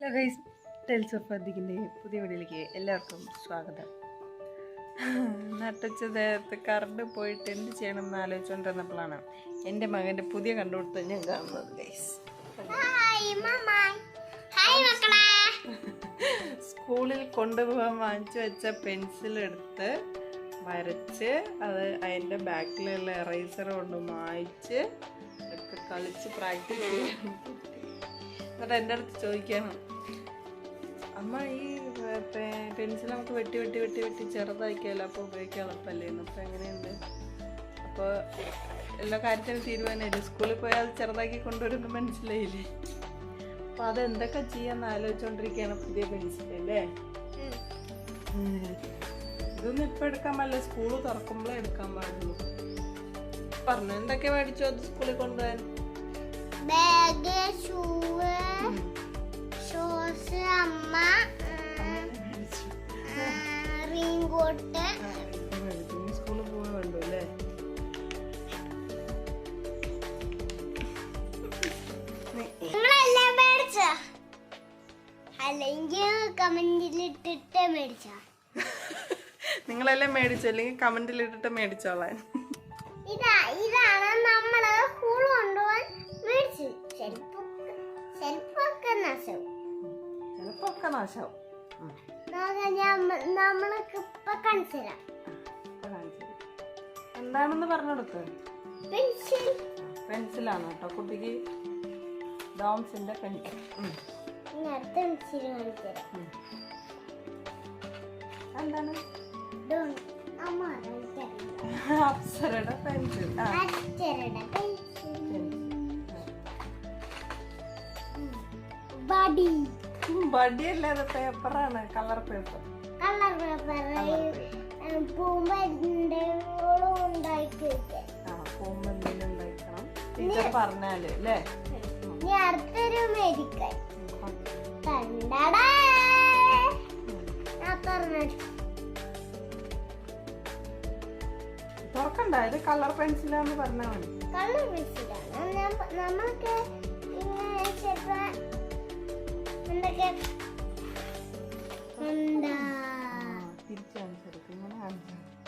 Hello guys tales of അധികിന്റെ പുതിയ വീഡിയോയിലേക്ക് എല്ലാവർക്കും സ്വാഗതം. നട്ടച്ച കറണ്ട് പോയിട്ട് എന്ത് ചെയ്യണം എന്ന് ആലോചിച്ചുകൊണ്ടിരുന്നപ്പോഴാണ് എന്റെ മകന്റെ പുതിയ കണ്ടുപിടുത്തം ഞാൻ കാണുന്നത് ഗൈസ്. സ്കൂളിൽ കൊണ്ടുപോകാൻ വാങ്ങിച്ചു വെച്ച പെൻസിൽ എടുത്ത് വരച്ച് അത് അതിന്റെ ബാക്കിലുള്ള എറൈസർ കൊണ്ട് മായ്ച്ച് ഒക്കെ കളിച്ച് പ്രാക്ടീസ് ചെയ്യണം എന്നിട്ട് എന്റെ അടുത്ത് ചോദിക്കാണ് അമ്മ ഈ പെൻസിൽ നമുക്ക് വെട്ടി വെട്ടി വെട്ടി വെട്ടി ചെറുതാക്കിയാലോ? അപ്പോൾ ഉപയോഗിക്കാൻ എളുപ്പമല്ലേ? അപ്പോൾ എങ്ങനെയുണ്ട്? അപ്പോൾ എല്ലാ കാര്യത്തിനും തീരുമാനമില്ലേ സ്കൂളിൽ പോയാൽ ചെറുതാക്കി കൊണ്ടുവരുമ്പോൾ മനസ്സിലായില്ലേ അപ്പോൾ അതെന്തൊക്കെ ചെയ്യാമെന്ന് ആലോചിച്ചുകൊണ്ടിരിക്കുകയാണ് പുതിയ പെൻസിൽ അല്ലേ? ഇതൊന്നും ഇപ്പം എടുക്കാൻ പാടില്ല. സ്കൂൾ തുറക്കുമ്പോഴേ എടുക്കാൻ പാടുള്ളൂ. പറഞ്ഞു എന്തൊക്കെ മേടിച്ചു അത് സ്കൂളിൽ കൊണ്ടുപോകാൻ ബാഗ് ഷോസ് അമ്മ റീങ്കോട്ട്. സ്കൂളിൽ അല്ലേ അല്ലെങ്കിൽ കമന്റിൽ ഇട്ടിട്ട് മേടിച്ചാ? നിങ്ങളെല്ലാം മേടിച്ചു? അല്ലെങ്കിൽ കമന്റിൽ ഇട്ടിട്ട് മേടിച്ചോളാൻ. ഇതാ ഇതാണ് നമ്മൾ സ്കൂൾ കൊണ്ടുപോകാൻ മേടിച്ചു ചെരുപ്പൊക്കെ ചെരുപ്പൊക്കെ നശവും ഒക്കെ നാശാവും. എന്താണെന്ന് പെൻസിൽ. പെൻസിലാണ് കേട്ടോ കുട്ടിക്ക് ഡോംസിന്റെ പെൻസിൽ. എന്താണ് അപ്സരയുടെ പെൻസിൽ. പെൻസിൽ. ബഡി. ബഡിയല്ല അത് പേപ്പറാണ് കളർ പേപ്പർ കളർ പേപ്പർ എന്തെങ്കിലും ഉണ്ടാക്കണം. ടീച്ചർ പറഞ്ഞാൽ അല്ലേ? അടുത്തൊരു മേടിക്കാൻ കണ്ടടാ. തുറക്കണ്ട ഇത് കളർ പെൻസിലാന്ന് പറഞ്ഞാൽ മതി. കളർ പെൻസിലാണ് നമ്മൾക്ക് ഇങ്ങനെ ചിലപ്പോ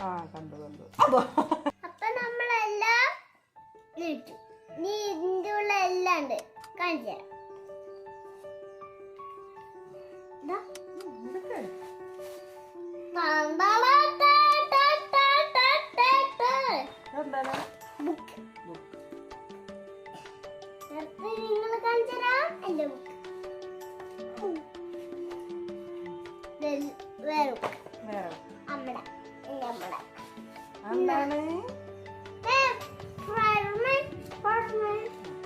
ആ അപ്പൊ നമ്മളെല്ലാം നീ ഇതിന്റെ ഉള്ള എല്ലാം ഉണ്ട്. കാണിച്ചു തരാം. വേറെ. അമ്മടെ അമ്മടെ. എന്താണ്.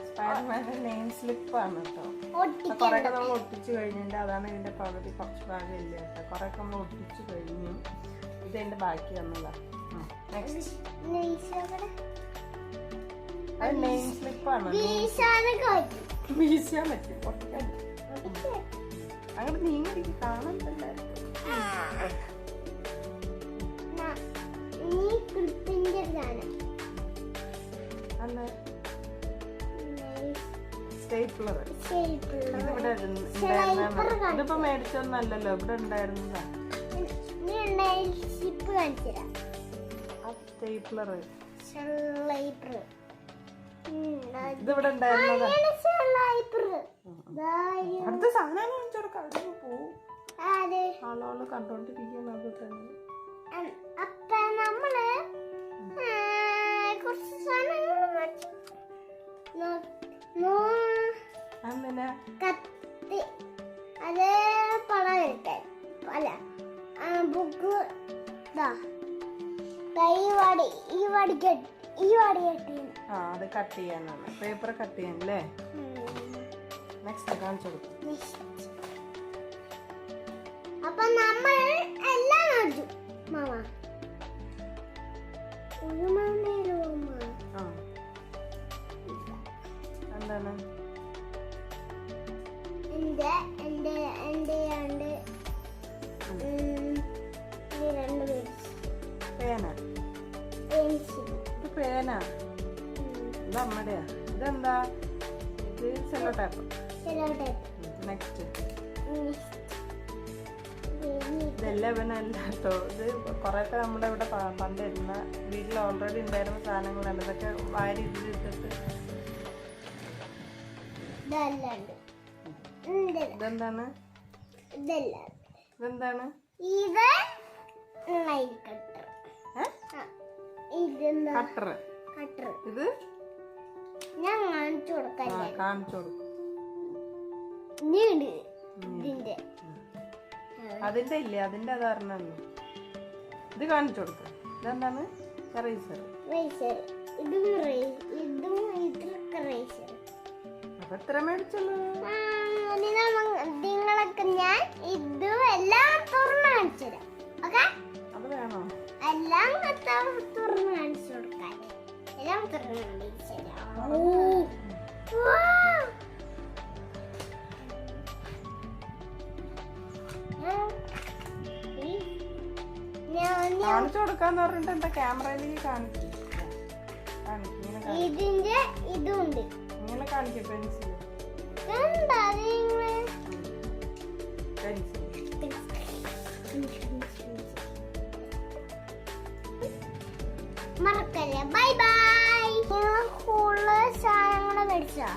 സ്പൈഡർമാന്റെ നെയിം സ്ലിപ്പാണ് കേട്ടോ ഒട്ടിക്കാൻ കുറേയൊക്കെ നമ്മൾ ഒട്ടിച്ചു കഴിഞ്ഞിട്ട് അതാണ് ഇതിന്റെ പകുതി കുറച്ച് ഭാഗം ഇല്ല കേട്ടോ കുറേയൊക്കെ നമ്മൾ ഒട്ടിച്ചു കഴിഞ്ഞു. ഇത് എന്റെ ബാക്കി വന്നതാ. അത് നെയിം സ്ലിപ്പാണ് പറ്റും. വീശാൻ പറ്റും. ഒട്ടിക്കാൻ ഒട്ടിക്കാൻ. നീങ്ങി കാണുന്നുണ്ടായിരുന്നു അന്ന് സ്റ്റേപ്ലർ ഇവിടെ. ഇതിപ്പോ മേടിച്ചൊന്നല്ലല്ലോ ഇവിടെ ഉണ്ടായിരുന്നതാ. സ്റ്റേപ്ലർ ഇതിവിടെ ഉണ്ടായിരുന്നതാ. അടുത്ത സാധനം കാണിച്ചു കൊടുക്കാം അതിന് പോവും. ആളുകൾ കണ്ടോണ്ടിരിക്കുന്ന അത് തന്നെ. അപ്പൊ നമ്മൾ കുറച്ച് സാധനങ്ങൾ കത്തി. അത് പടം എടുക്കാൻ. അല്ല ബുക്ക്. ഈ വടി ഈ വടി ആ അത് കട്ട് ചെയ്യാനാണ്. പേപ്പർ കട്ട് ചെയ്യാൻ അല്ലേ നെക്സ്റ്റ് കാണിച്ചു കൊടുക്കും. അപ്പൊ നമ്മൾ എല്ലാം മേടിച്ചു മാമ. എന്താണ്? എന്റെ പേന? ഇത് അമ്മയുടെയാ ഇതെന്താ? ഇത് സെല്ലോ ടാപ്പ് നെക്സ്റ്റ് ഇതെല്ലാം ഇവനല്ല കേട്ടോ ഇത് കുറേയൊക്കെ നമ്മുടെ ഇവിടെ പണ്ടിരുന്ന പണ്ട് ഇരുന്ന വീട്ടിൽ ഓൾറെഡി ഉണ്ടായിരുന്ന സാധനങ്ങളാണ് ഇതൊക്കെ വാരി ഇതിലിട്ടിട്ട്. ഇതെന്താണ്? ഇതെന്താണ്? ഇത് കട്ടർ ഇത്? ഞാൻ കാണിച്ചു കാണിച്ചു കൊടുക്കും. നീണ്ട് ഇതിന്റെ. അതിന്റെ ഇല്ലേ? അതിന്റെ അതാരണല്ലോ. ഇത് കാണിച്ചു കൊടുക്ക. ഇതെന്താണ്? എറൈസർ റേസർ ഇതും ഇതും ഇതൊക്കെ റേസർ അപ്പൊ എത്ര മേടിച്ചുള്ളൂ? നിങ്ങളൊക്കെ ഞാൻ ഇതും എല്ലാം തുറന്നു കാണിച്ചു തരാം ഓക്കെ? കാണിച്ചു തരാം ഓ. വാ. ഞാൻ- ഈ- ഞാൻ ഞാൻ കാണിച്ചു കൊടുക്കാന്ന് പറഞ്ഞിട്ട് എന്താ ക്യാമറയിലേക്ക് കാണിക്കും ഇതിന്റെ ഇതുണ്ട് ഇങ്ങനെ കാണിക്കും പെൻസിൽ എന്താ പെൻസിൽ മേടിച്ചോ?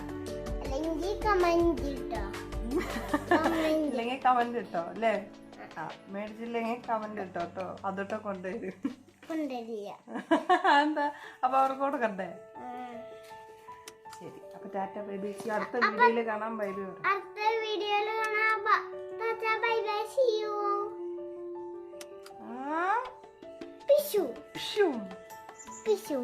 അല്ലെങ്കിൽ കമന്റ് കമന്റ് ഇല്ലെങ്കിൽ കമന്റ് ഇട്ടോ അല്ലേ? മേടിച്ചില്ലെങ്കിൽ കമന്റ് ഇട്ടോ കേട്ടോ അതിട്ടോ കൊണ്ടുവരും. എന്താ അപ്പൊ അവർക്ക് കൊടുക്കണ്ടേ? ശരി അപ്പൊ ടാറ്റ ബൈബി അടുത്ത വീഡിയോയിൽ കാണാൻ ബൈ ബൈ. അടുത്ത വീഡിയോയിൽ കാണാം. Bye bye see you. പിശു. പിശു പിഷു